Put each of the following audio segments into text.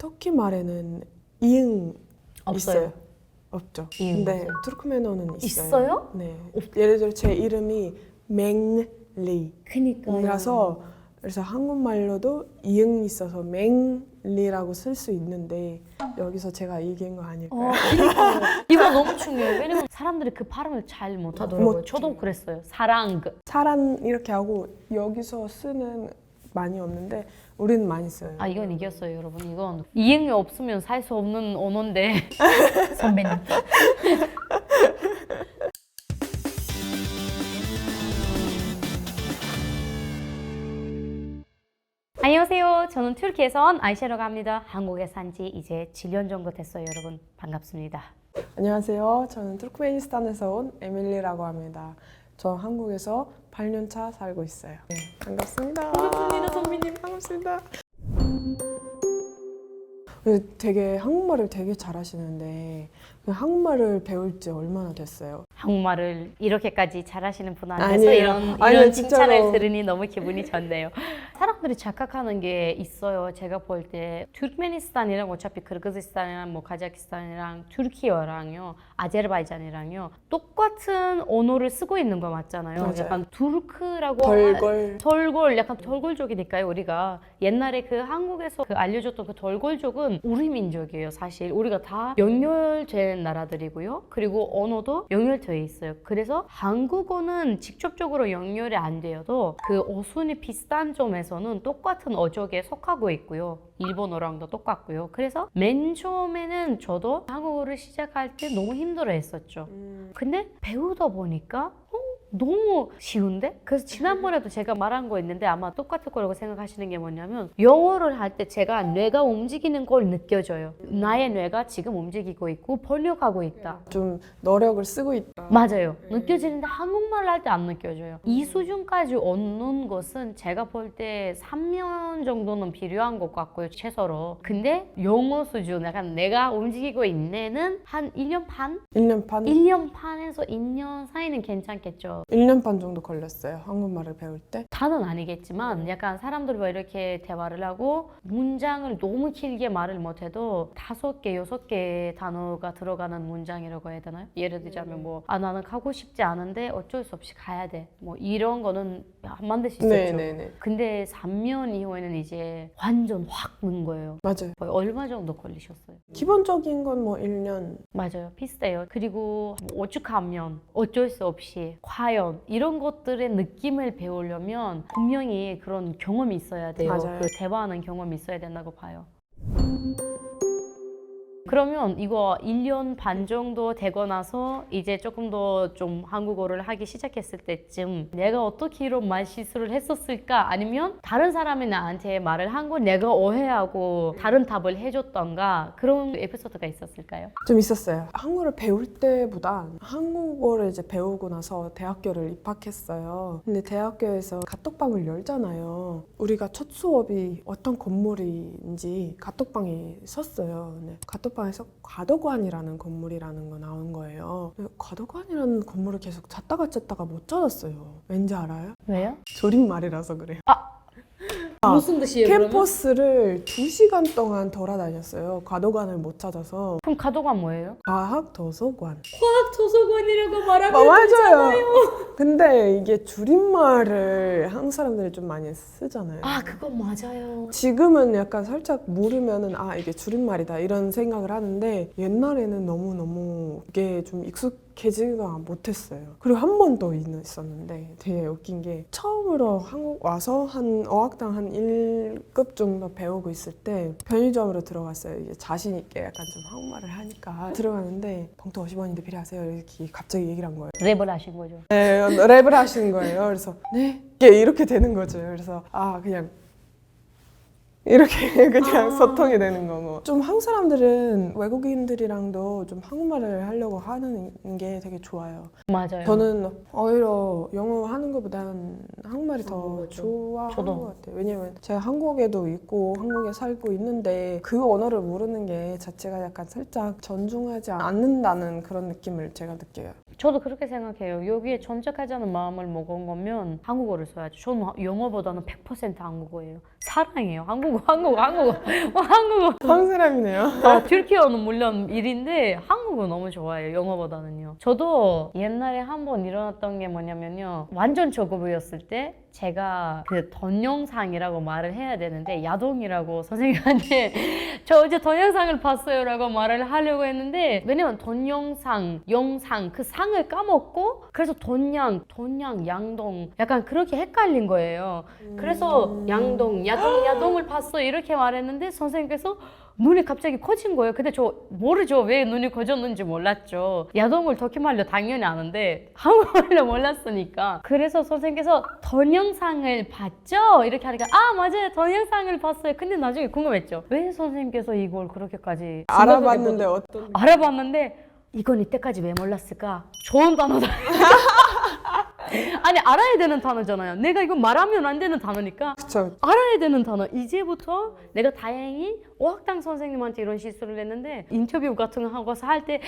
터키 말에는 이응 없어요. 있어요. 없죠. 이응 근데 없어요. 투르크메너는 있어요. 있어요? 네. 예를 들어 제 이름이 맹리. 그니까요. 그래서 한국말로도 이응 있어서 맹리라고 쓸 수 있는데 여기서 제가 이긴 거 아닐까요? 어, 그니까요. 이거 너무 중요해요. 왜냐면 사람들이 그 발음을 잘 못하더라고요. 못 저도 그랬어요. 사랑. 사람 이렇게 하고 여기서 쓰는 많이 없는데 우리는 많이 써요. 아 이건 이겼어요, 여러분. 이건 이행이 없으면 살 수 없는 언어인데 선배님. 안녕하세요. 저는 튀르키에서 온 아이샤라고 합니다. 한국에 산 지 이제 7년 정도 됐어요, 여러분. 반갑습니다. 안녕하세요. 저는 투르크메니스탄에서 온 에밀리라고 합니다. 저 한국에서 8년 차 살고 있어요. 네, 반갑습니다. 근데 되게 한국말을 되게 잘하시는데 그 한국말을 배울 지 얼마나 됐어요? 한국말을 이렇게까지 잘하시는 분 앞에서 아니에요. 이런 이런 아니요, 칭찬을 진짜로. 들으니 너무 기분이 좋네요. 사람들이 착각하는 게 있어요. 제가 볼 때 투르크메니스탄이랑 어차피 크르기즈스탄이랑 뭐 카자흐스탄이랑 튀르키어랑요, 아제르바이잔이랑요 똑같은 언어를 쓰고 있는 거 맞잖아요. 맞아요. 약간 투르크라고 덜걸 덜골 약간 덜골족이니까요 우리가 옛날에 그 한국에서 그 알려줬던 그 덜골족은 우리 민족이에요 사실 우리가 다 연결된 나라들이고요 그리고 언어도 연결 되어 있어요. 그래서 한국어는 직접적으로 연결이 안 되어도 그 어순이 비슷한 점에서는 똑같은 어족에 속하고 있고요. 일본어랑도 똑같고요. 그래서 맨 처음에는 저도 한국어를 시작할 때 너무 힘들어 했었죠. 음, 근데 배우다 보니까 어? 너무 쉬운데? 그래서 지난번에도 제가 말한 거 있는데 아마 똑같을 거라고 생각하시는 게 뭐냐면 영어를 할 때 제가 뇌가 움직이는 걸 느껴져요. 나의 뇌가 지금 움직이고 있고 번역하고 있다. 좀 노력을 쓰고 있다. 맞아요. 느껴지는데 한국말 할 때 안 느껴져요. 이 수준까지 얻는 것은 제가 볼 때 3년 정도는 필요한 것 같고요, 최소로. 근데 영어 수준, 약간 내가 움직이고 있는 한 1년 반? 1년 반 1년 반에서 2년 사이는 괜찮겠죠. 1년 반 정도 걸렸어요. 한국말을 배울 때. 다는 아니겠지만 약간 사람들과 이렇게 대화를 하고 문장을 너무 길게 말을 못해도 다섯 개, 여섯 개 단어가 들어가는 문장이라고 해야 되나요? 예를 들자면 뭐 아 나는 가고 싶지 않은데 어쩔 수 없이 가야 돼. 뭐 이런 거는 만들 수 있었죠. 네, 네, 네. 근데 3년 이후에는 이제 완전 확 는 거예요. 맞아요. 거의 얼마 정도 걸리셨어요? 기본적인 건 뭐 1년. 맞아요. 비슷해요. 그리고 뭐 오죽하면 어쩔 수 없이 과연 이런 것들의 느낌을 배우려면 분명히 그런 경험이 있어야 돼요. 맞아요. 그 대화하는 경험이 있어야 된다고 봐요. 그러면 이거 1년 반 정도 되고 나서 이제 조금 더 좀 한국어를 하기 시작했을 때쯤 내가 어떻게 이런 말 실수를 했었을까? 아니면 다른 사람이 나한테 말을 한걸 내가 오해하고 다른 답을 해줬던가 그런 에피소드가 있었을까요? 좀 있었어요. 한국어를 배울 때보다 한국어를 이제 배우고 나서 대학교를 입학했어요. 근데 대학교에서 카톡방을 열잖아요. 우리가 첫 수업이 어떤 건물인지 카톡방에 썼어요. 근데 카톡방에서 과도관이라는 건물이라는 거 나온 거예요. 과도관이라는 건물을 계속 찾다가 찾다가 못 찾았어요. 왠지 알아요? 왜요? 조림말이라서 그래요. 아, 무슨 뜻이에요? 캠퍼스를 두 시간 동안 돌아다녔어요. 과도관을 못 찾아서. 그럼 가도가 뭐예요? 과학 도서관. 과학 도서관이라고 말하면 아, 맞아요. 근데 이게 줄임말을 한국 사람들이 좀 많이 쓰잖아요. 아 그건 맞아요. 지금은 약간 살짝 모르면은 아 이게 줄임말이다 이런 생각을 하는데 옛날에는 너무 너무 이게 좀 익숙 해지가 못했어요. 그리고 한 번 더 있었는데 되게 웃긴 게 처음으로 한국 와서 한 어학당 한 1급 정도 배우고 있을 때 편의점으로 들어갔어요. 이게 자신 있게 약간 좀 한국말을 하니까 들어가는데 봉투 50원인데 필요하세요? 이렇게 갑자기 얘기를 한 거예요. 랩을 하신 거죠. 네, 랩을 하시는 거예요. 그래서 네 이렇게 되는 거죠. 그래서 아 그냥 이렇게 그냥 아. 소통이 되는 거고 좀 한국 사람들은 외국인들이랑도 좀 한국말을 하려고 하는 게 되게 좋아요. 맞아요. 저는 오히려 영어 하는 것보단 한국말이 더 한국어죠. 좋아하는 저도. 것 같아요. 왜냐면 제가 한국에도 있고 한국에 살고 있는데 그 언어를 모르는 게 자체가 약간 살짝 존중하지 않는다는 그런 느낌을 제가 느껴요. 저도 그렇게 생각해요. 여기에 전적하자는 마음을 먹은 거면 한국어를 써야죠. 저는 영어보다는 100% 한국어예요. 사랑해요. 한국어, 한국어, 한국어, 어, 한국어. 한 사람이네요. 어, 튀르키어는 물론 일인데 한국어 너무 좋아해요. 영어보다는요. 저도 옛날에 한 번 일어났던 게 뭐냐면요. 완전 저급이었을 때 제가 그 동영상이라고 말을 해야 되는데 야동이라고 선생님한테 저 어제 동영상을 봤어요라고 말을 하려고 했는데 왜냐면 동영상, 영상 그 상을 까먹고 그래서 돈양, 돈양, 양동 약간 그렇게 헷갈린 거예요. 그래서 양동, 야동, 야동을 봤어 이렇게 말했는데 선생님께서 눈이 갑자기 커진 거예요. 근데 저 모르죠. 왜 눈이 커졌는지 몰랐죠. 야동을 터키말로 당연히 아는데 한국말로 몰랐으니까. 그래서 선생님께서 동영상을 봤죠? 이렇게 하니까 아 맞아요. 동영상을 봤어요. 근데 나중에 궁금했죠. 왜 선생님께서 이걸 그렇게까지 알아봤는데 어떤 알아봤는데 이건 이때까지 왜 몰랐을까? 좋은 단어다. 아니 알아야 되는 단어잖아요. 내가 이거 말하면 안 되는 단어니까 그쵸 알아야 되는 단어. 이제부터 내가 다행히 어학당 선생님한테 이런 실수를 했는데 인터뷰 같은 거 하고서 할 때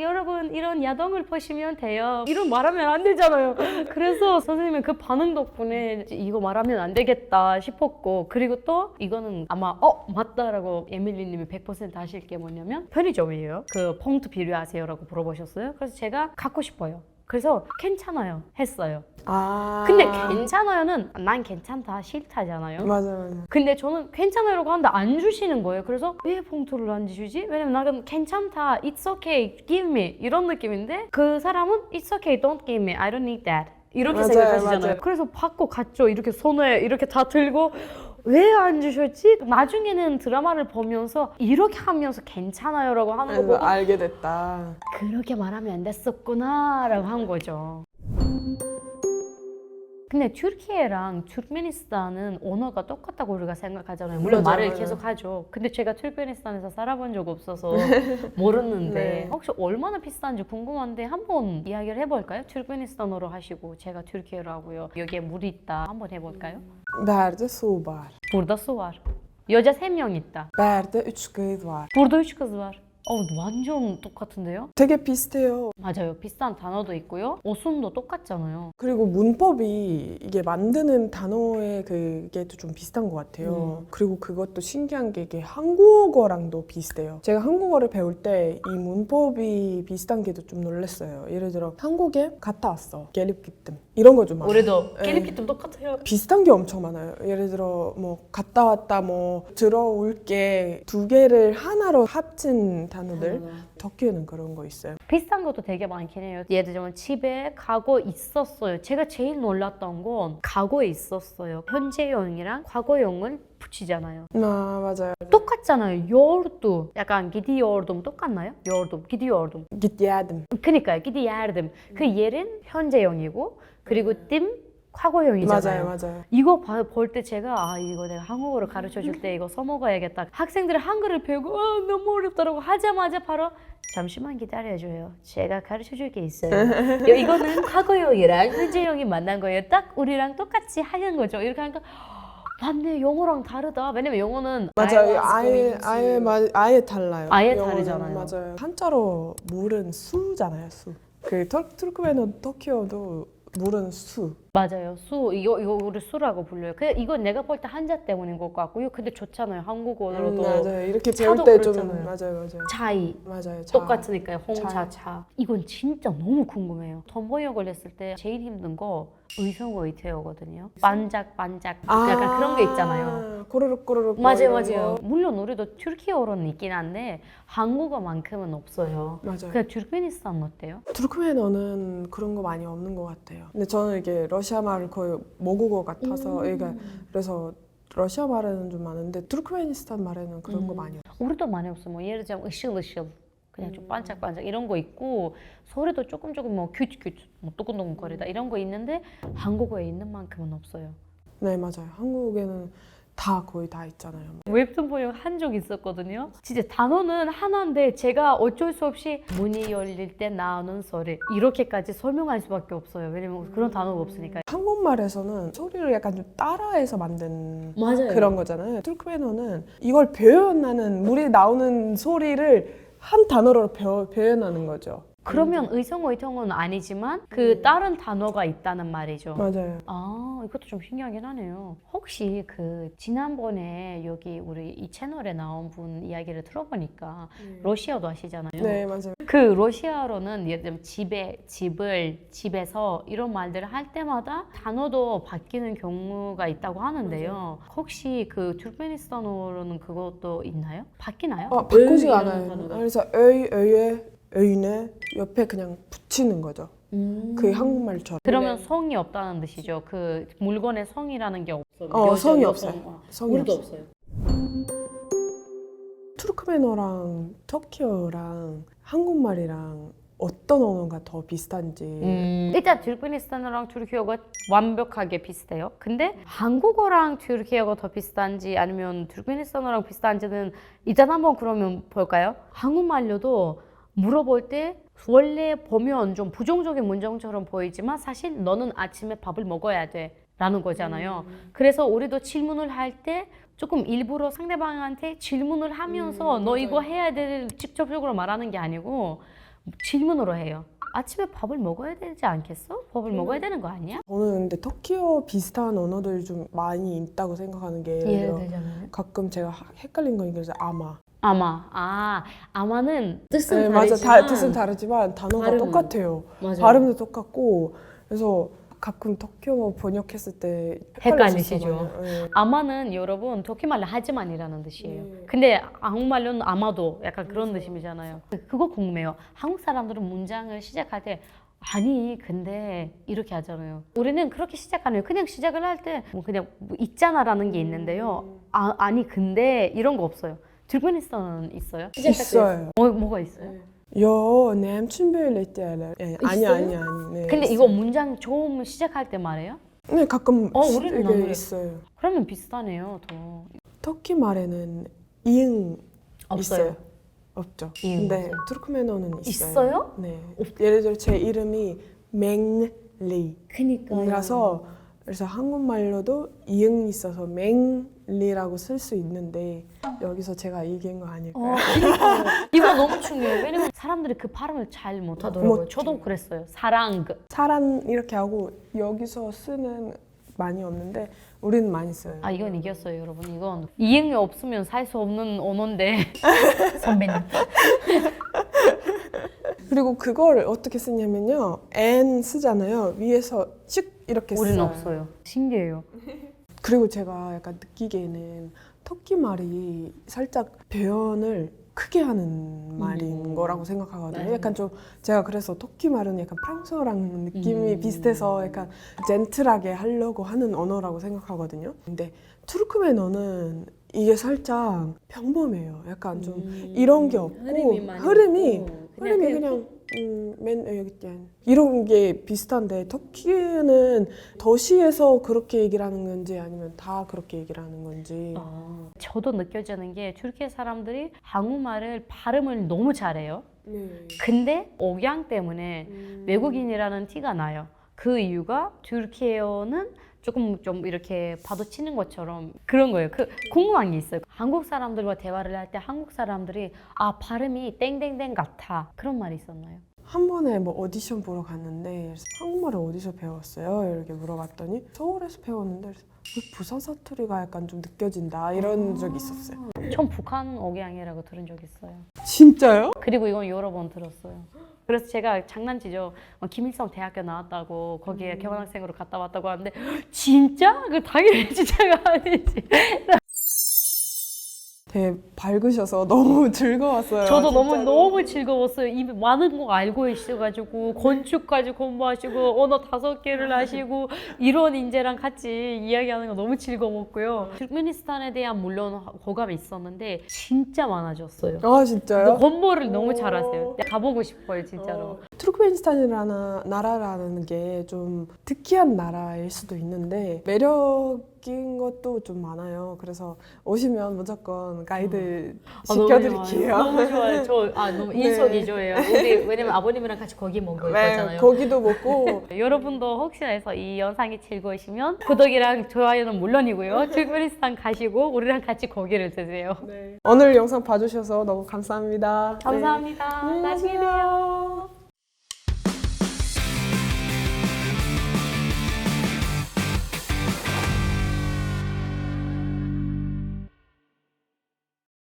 여러분 이런 야동을 보시면 돼요. 이런 말하면 안 되잖아요. 그래서 선생님의 그 반응 덕분에 이거 말하면 안 되겠다 싶었고 그리고 또 이거는 아마 어 맞다라고 에밀리님이 100% 하실 게 뭐냐면 편의점이에요. 그 봉투 필요하세요라고 물어보셨어요. 그래서 제가 갖고 싶어요. 그래서 괜찮아요 했어요. 아 근데 괜찮아요는 난 괜찮다 싫다잖아요. 맞아 맞아 근데 저는 괜찮아요라고 하는데 안 주시는 거예요. 그래서 왜 봉투를 안 주지? 왜냐면 나는 괜찮다, it's okay, give me 이런 느낌인데 그 사람은 it's okay, don't give me, I don't need that 이렇게 맞아요, 생각하시잖아요. 맞아요. 그래서 받고 갔죠. 이렇게 손에 이렇게 다 들고 왜 안 주셨지? 나중에는 드라마를 보면서 이렇게 하면서 괜찮아요라고 하는 거 그래서 보고 알게 됐다 그렇게 말하면 안 됐었구나라고 한 거죠. 근데 튀르키예랑 투르크메니스탄은 언어가 똑같다고 우리가 생각하잖아요. 물론 맞아요, 말을 맞아요. 계속 하죠. 근데 제가 투르크메니스탄에서 살아본 적 없어서 모르는데 네. 혹시 얼마나 비슷한지 궁금한데 한번 이야기를 해볼까요? 투르크메니스탄어로 하시고 제가 튀르키예로 하고요. 여기에 물이 있다. 한번 해볼까요? Berde su var. Burada su var. 여자 세명 있다. Berde üç kız var. Burada üç kız var. 어, 완전 똑같은데요? 되게 비슷해요. 맞아요. 비슷한 단어도 있고요. 어순도 똑같잖아요. 그리고 문법이 이게 만드는 단어의 그게 또 좀 비슷한 것 같아요. 그리고 그것도 신기한 게 이게 한국어랑도 비슷해요. 제가 한국어를 배울 때 이 문법이 비슷한 게도 좀 놀랐어요. 예를 들어 한국에 갔다 왔어. 게립기뜸 이런 거 좀 많아요. 우리도 네. 캘리피도 똑같아요. 비슷한 게 엄청 많아요. 예를 들어 뭐 갔다 왔다 뭐 들어올 게 두 개를 하나로 합친 단어들 터키에는 그런 거 있어요. 비슷한 것도 되게 많긴 해요. 예를 들면 집에 가고 있었어요. 제가 제일 놀랐던 건 가고에 있었어요. 현재형이랑 과거형을 붙이잖아요. 아 맞아요. 똑같잖아요. 열도 약간 gidiyorum 똑같나요? 열도 gidiyorum. Git yedim. 그니까요. gidiyorum. 그 얘는 현재형이고 그리고 tim 과거형이잖아요. 맞아요, 맞아요. 이거 볼 때 제가 아 이거 내가 한국어를 가르쳐 줄 때 이거 써먹어야겠다. 학생들이 한글을 배우고 아, 너무 어렵다라고 하자마자 바로 잠시만 기다려줘요. 제가 가르쳐 줄 게 있어요. 요- 이거는 과거형이랑 현재형이 만난 거예요. 딱 우리랑 똑같이 하는 거죠. 이렇게 하니까 맞네 영어랑 다르다. 왜냐면 영어는 맞아요. 아예. 아예 마- 아예 달라요. 아예 영어는 다르잖아요. 맞아요. 한자로 물은 수잖아요. 수. 그 터, 투르크메너 터키어도 물은 수. 맞아요. 수 이거 이거 우리 수라고 불려요. 그 이건 내가 볼 때 한자 때문인 것 같고요. 근데 좋잖아요. 음, 한국어로도 맞아요. 이렇게 배울 때 좀. 맞아요, 맞아요. 차이 맞아요. 자. 똑같으니까요. 홍차, 차. 차. 이건 진짜 너무 궁금해요. 덤번역을 했을 때 제일 힘든 거 의성어 의 태어거든요. 반짝 반짝 약간 그런 게 있잖아요. 고르륵 고르륵. 뭐 맞아요, 이런 맞아요. 거. 물론 우리도 튀르키어어는 있긴 한데 한국어만큼은 없어요. 맞아요. 그냥 튀르크메니스탄 어때요? 투르크메너는 그런 거 많이 없는 것 같아요. 근데 저는 이게 러시아 말을 거의 모국어 같아서 음. 그러니까 그래서 러시아 말에는 좀 많은데 투르크메니스탄 말에는 그런 거 음. 많이 없어요. 우리도 많이 없어. 뭐 예를 들면 으실으실 그냥 음. 좀 반짝반짝 이런 거 있고 소리도 조금 조금 뭐 큐트큐트 뭐 또끈또끈거리다 이런 거 있는데 한국어에 있는 만큼은 없어요. 네, 맞아요. 한국에는 다 거의 다 있잖아요. 웹툰 번역 한 적 있었거든요. 진짜 단어는 하나인데 제가 어쩔 수 없이 문이 열릴 때 나오는 소리 이렇게까지 설명할 수밖에 없어요. 왜냐면 그런 단어가 없으니까. 한국말에서는 소리를 약간 좀 따라해서 만든 맞아요. 그런 거잖아요. 투르크메너는 이걸 표현하는 물이 나오는 소리를 한 단어로 표, 표현하는 거죠. 그러면 의성 의통은 아니지만 그 다른 단어가 있다는 말이죠. 맞아요. 아, 이것도 좀 신기하긴 하네요. 혹시 그 지난번에 여기 우리 이 채널에 나온 분 이야기를 들어보니까 러시아도 하시잖아요. 네, 맞아요. 그 러시아어로는 예를 들면 집에 집을 집에서 이런 말들을 할 때마다 단어도 바뀌는 경우가 있다고 하는데요. 혹시 그 투르크메니스탄어로는 그것도 있나요? 바뀌나요? 어, 바꾸지 않아요. 단어가. 그래서 의, 의에, 의네 옆에 그냥 붙이는 거죠. 음. 그 한국말처럼. 그러면 성이 없다는 뜻이죠. 그 물건에 성이라는 게 없어요. 어, 여자, 성이 여성. 없어요. 어, 성이 우리도 없어요. 없어요. 투르크메너랑 터키어랑 한국말이랑 어떤 언어가 더 비슷한지 음, 일단 투르크메니스탄어랑 투르키어가 완벽하게 비슷해요. 근데 한국어랑 투르키어가 더 비슷한지 아니면 투르크메니스탄어랑 비슷한지는 일단 한번 그러면 볼까요? 한국말로도 물어볼 때 원래 보면 좀 부정적인 문장처럼 보이지만 사실 너는 아침에 밥을 먹어야 돼 라는 거잖아요. 그래서 우리도 질문을 할 때 조금 일부러 상대방한테 질문을 하면서 너 이거 해야 돼 직접적으로 말하는 게 아니고 질문으로 해요. 아침에 밥을 먹어야 되지 않겠어? 밥을 먹어야 되는 거 아니야? 저는 근데 터키어 비슷한 언어들이 좀 많이 있다고 생각하는 게 예를 들어 되잖아요. 가끔 제가 하- 헷갈린 거 얘기해서 아마 아마 아 아마는 뜻은 네, 맞아 다르지만 다, 뜻은 다르지만 단어가 발음은. 똑같아요 맞아요. 발음도 똑같고 그래서 가끔 터키어 번역했을 때 헷갈리시죠. 네. 아마는 여러분 터키말로 하지만이라는 뜻이에요. 네. 근데 한국말로는 아마도 약간 그런 뜻이잖아요. 그거 궁금해요. 한국 사람들은 문장을 시작할 때 아니 근데 이렇게 하잖아요. 우리는 그렇게 시작 안 해요. 그냥 시작을 할 때 뭐 그냥 뭐 있잖아라는 게 있는데요. 아 아니 근데 이런 거 없어요. Türkmenistan은 있어요? 있어요 뭐 뭐가 있어요? 여 남친 별일 때 알아요. 예, 아니 있어요? 아니 아니 네, 근데 있어요. 이거 문장 처음 시작할 때 말해요? 네 가끔 어, 우리는 이게 안 그래요. 있어요 그러면 비슷하네요. 더 터키 말에는 이응 없어요. 있어요. 없죠. 이응 근데 없어요. 투르크메너는 있어요. 있어요? 네. 예를 들어 제 이름이 맹리. 그니까요. 라서 그래서 한국말로도 이응 있어서 맹리라고 쓸 수 있는데 여기서 제가 이긴 거 아닐까요? 어, 그러니까요. 이거 너무 중요해요. 왜냐면 사람들이 그 발음을 잘 못하더라고요. 못- 저도 그랬어요. 사랑. 사람 이렇게 하고 여기서 쓰는 많이 없는데 우리는 많이 써요. 아 이건 이겼어요, 여러분. 이건 이행이 없으면 살 수 없는 언어인데 선배님. 그리고 그걸 어떻게 쓰냐면요. n 쓰잖아요. 위에서 쭉 이렇게 우리는 써요. 없어요. 신기해요. 그리고 제가 약간 느끼기에는 터키 말이 살짝 표현을 크게 하는 말인 음. 거라고 생각하거든요. 맞아요. 약간 좀 제가 그래서 터키 말은 약간 프랑스어랑 느낌이 음. 비슷해서 약간 젠틀하게 하려고 하는 언어라고 생각하거든요. 근데 투르크메너는 이게 살짝 평범해요. 약간 좀 음. 이런 게 없고 흐름이 흐름이 그냥 음, 맨 여기 있단 이런 게 비슷한데 터키는 도시에서 그렇게 얘기를 하는 건지 아니면 다 그렇게 얘기를 하는 건지 아, 저도 느껴지는 게 튀르키예 사람들이 한국말을 발음을 너무 잘해요. 네. 근데 억양 때문에 음. 외국인이라는 티가 나요. 그 이유가 튀르키예어는 조금 좀 이렇게 봐도 치는 것처럼 그런 거예요. 그 궁금한 게 있어요. 한국 사람들과 대화를 할 때 한국 사람들이 아 발음이 땡땡땡 같아 그런 말이 있었나요? 한 번에 뭐 오디션 보러 갔는데 한국말을 어디서 배웠어요? 이렇게 물어봤더니 서울에서 배웠는데 부산 사투리가 약간 좀 느껴진다 이런 적이 있었어요. 전 북한 억양이라고 들은 적 있어요. 진짜요? 그리고 이건 여러 번 들었어요. 그래서 제가 장난치죠. 어, 김일성 대학교 나왔다고 거기에 교환학생으로 갔다 왔다고 하는데 진짜? 그 당연히 진짜가 아니지. 되게 밝으셔서 너무 즐거웠어요. 저도 너무 진짜로. 너무 즐거웠어요. 이미 많은 거 알고 있어가지고 건축까지 공부하시고 언어 다섯 개를 하시고 이런 인재랑 같이 이야기하는 거 너무 즐거웠고요. türkmenistan에 대한 물론 호감이 있었는데 진짜 많아졌어요. 아 진짜요? 건물을 너무 오. 잘하세요. 가보고 싶어요, 진짜로. 어, 투르크메니스탄이라는 나라라는 게 좀 특이한 나라일 수도 있는데 매력 인 것도 좀 많아요. 그래서 오시면 무조건 가이드 아, 너무 시켜드릴게요. 좋아요. 너무 좋아요. 저 아 너무 네. 일석이조예요. 우리 왜냐면 아버님이랑 같이 거기 먹을 네, 거잖아요. 고기도 먹고 여러분도 혹시나 해서 이 영상이 즐거우시면 구독이랑 좋아요는 물론이고요. türkmenistan 가시고 우리랑 같이 고기를 드세요. 오늘 영상 봐주셔서 너무 감사합니다. 네. 감사합니다. 안녕히 나중에. 봬요.